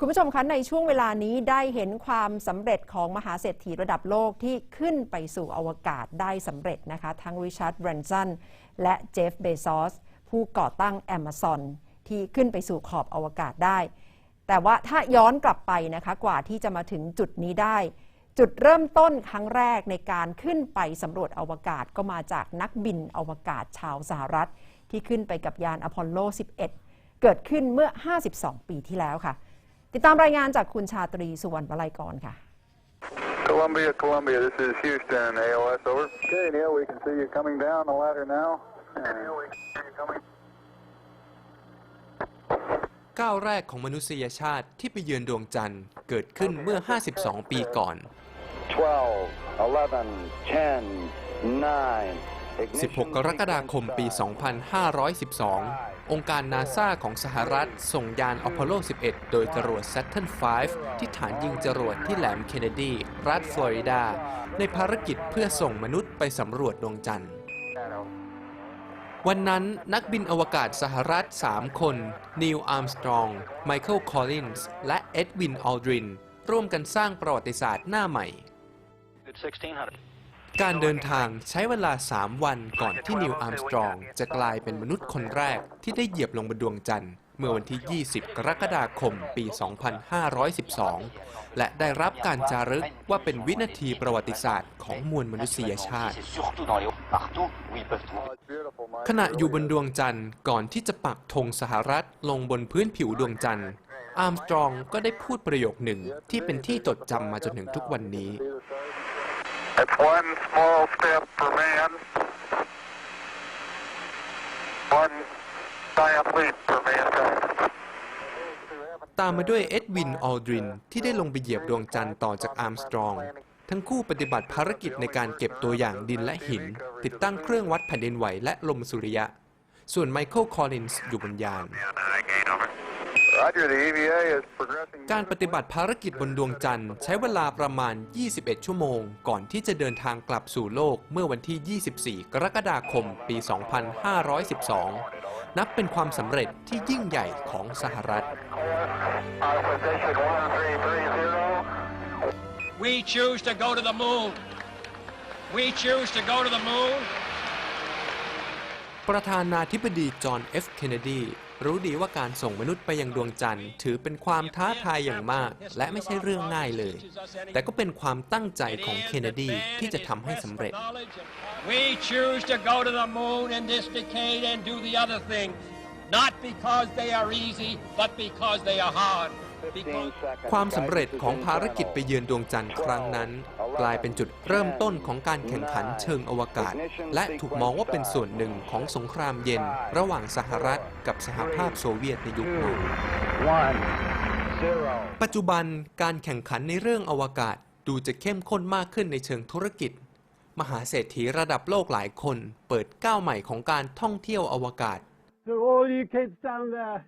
คุณผู้ชมคะในช่วงเวลานี้ได้เห็นความสำเร็จของมหาเศรษฐีระดับโลกที่ขึ้นไปสู่อวกาศได้สำเร็จนะคะ ทั้งริชาร์ดแบรนสันและเจฟเบซอสผู้ก่อตั้ง Amazon ที่ขึ้นไปสู่ขอบอวกาศได้ แต่ว่าถ้าย้อนกลับไปนะคะกว่าที่จะมาถึงจุดนี้ได้ จุดเริ่มต้นครั้งแรกในการขึ้นไปสำรวจอวกาศก็มาจากนักบินอวกาศชาวสหรัฐ ที่ขึ้นไปกับยานอพอลโล 11 เกิดขึ้นเมื่อ 52 ปีที่แล้วค่ะ ติดตามรายงานจากคุณชาตรีสุวรรณวลัยกรค่ะ Columbia, Columbia, this is Houston, AOS, over. Okay, Neil, we can see you coming down the ladder now. Neil, we can see you coming. ก้าวแรกของมนุษยชาติที่ไปเยือนดวงจันทร์เกิดขึ้นเมื่อ 52 ปีก่อน 12, 11, 10, 9. 16 กรกฎาคมปี 2512 องค์การนาซาของสหรัฐ ส่งยานอพอลโล 11 โดยจรวด Saturn V ที่ฐานยิงจรวดที่แหลมเคนเนดี รัฐฟลอริดา ในภารกิจเพื่อส่งมนุษย์ไปสำรวจดวงจันทร์ วันนั้นนักบินอวกาศสหรัฐ 3 คนนีลอาร์มสตรอง ไมเคิล คอลลินส์ และเอ็ดวิน อัลดริน ร่วมกันสร้างประวัติศาสตร์หน้าใหม่ การเดินทางใช้เวลา 3 วันก่อนที่นิวอาร์มสตรอง จะกลายเป็นมนุษย์คนแรกที่ได้เหยียบลงบนดวงจันทร์ เมื่อวันที่ 20 กรกฎาคม ปี 2512 และได้รับการจารึกว่าเป็นวินาทีประวัติศาสตร์ของมวลมนุษยชาติ ขณะอยู่บนดวงจันทร์ก่อนที่จะปักธงสหรัฐลงบนพื้นผิวดวงจันทร์อาร์มสตรองก็ได้พูดประโยคหนึ่งที่เป็นที่จดจำมาจนถึงทุกวันนี้ It's one small step for man, one giant leap for mankind. ตามมาด้วยเอ็ดวินอัลดริน ที่ได้ลงไปเหยียบดวงจันทร์ต่อจากอาร์มสตรอง ทั้งคู่ปฏิบัติภารกิจในการเก็บตัวอย่างดินและหิน ติดตั้งเครื่องวัดแผ่นดินไหวและลมสุริยะ ส่วนไมเคิล คอลลินส์อยู่บนยาน Roger, the EVA is progressing. การปฏิบัติภารกิจบนดวงจันทร์ใช้เวลาประมาณ 21 ชั่วโมง ก่อนที่จะเดินทางกลับสู่โลกเมื่อวันที่ 24 กรกฎาคม ปี 2512 นับเป็นความสำเร็จที่ยิ่งใหญ่ของสหรัฐ Position 1330. We choose to go to the moon. We choose to go to the moon. ประธานาธิบดีจอห์นเอฟเคนเนดี รู้ดีว่าการส่งมนุษย์ไปยังดวงจันทร์ ถือเป็นความท้าทายอย่างมาก และไม่ใช่เรื่องง่ายเลย แต่ก็เป็นความตั้งใจของเคนเนดีที่จะทำให้สำเร็จ We choose to go to the moon in this decade and do the other thing, not because they are easy, but because they are hard. Because ความสำเร็จของภารกิจไปเยือนดวงจันทร์ครั้งนั้น กลายเป็นจุดเริ่มต้นของการแข่งขันเชิงอวกาศ และถูกมองว่าเป็นส่วนหนึ่งของสงครามเย็น ระหว่างสหรัฐกับสหภาพโซเวียตในยุคนั้น One, zero. ปัจจุบันการแข่งขันในเรื่องอวกาศดูจะเข้มข้นมากขึ้นในเชิงธุรกิจ มหาเศรษฐีระดับโลกหลายคน เปิดก้าวใหม่ของการท่องเที่ยวอวกาศ To all you kids down there,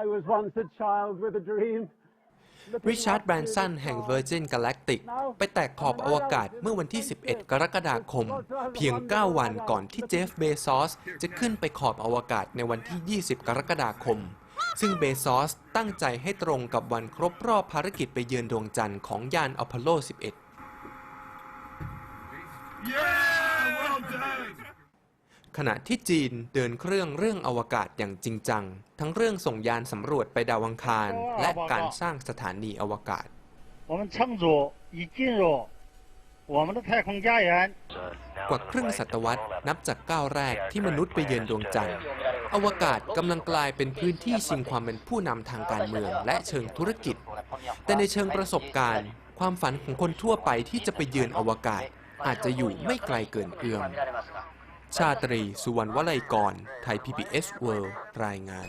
I was once a child with a dream. ริชาร์ดแบรนสันแห่ง Virgin Galactic ไปแตกขอบอวกาศเมื่อวันที่ 11 กรกฎาคม เพียง 9 วันก่อนที่เจฟเบซอสจะขึ้นไปขอบอวกาศในวันที่ 20 กรกฎาคม ซึ่งเบซอสตั้งใจให้ตรงกับวันครบรอบภารกิจไปเยือนดวงจันทร์ของยานอพอลโล 11 ขณะที่จีนเดินเครื่องเรื่องอวกาศอย่างจริงจัง ทั้งเรื่องส่งยานสำรวจไปดาวังคาร และการสร้างสถานีอวกาศกว่าครึ่งศตวรรษนับจากก้าวแรกที่มนุษย์ไปเยือนดวงจันทร์อวกาศกำลังกลายเป็นพื้นที่ชิงความเป็นผู้นำทางการเมืองและเชิงธุรกิจ แต่ในเชิงประสบการณ์ ความฝันของคนทั่วไปที่จะไปเยือนอวกาศ อาจจะอยู่ไม่ไกลเกินเอื้อม ชาตรี สุวรรณวลัยกร ไทย PBS World รายงาน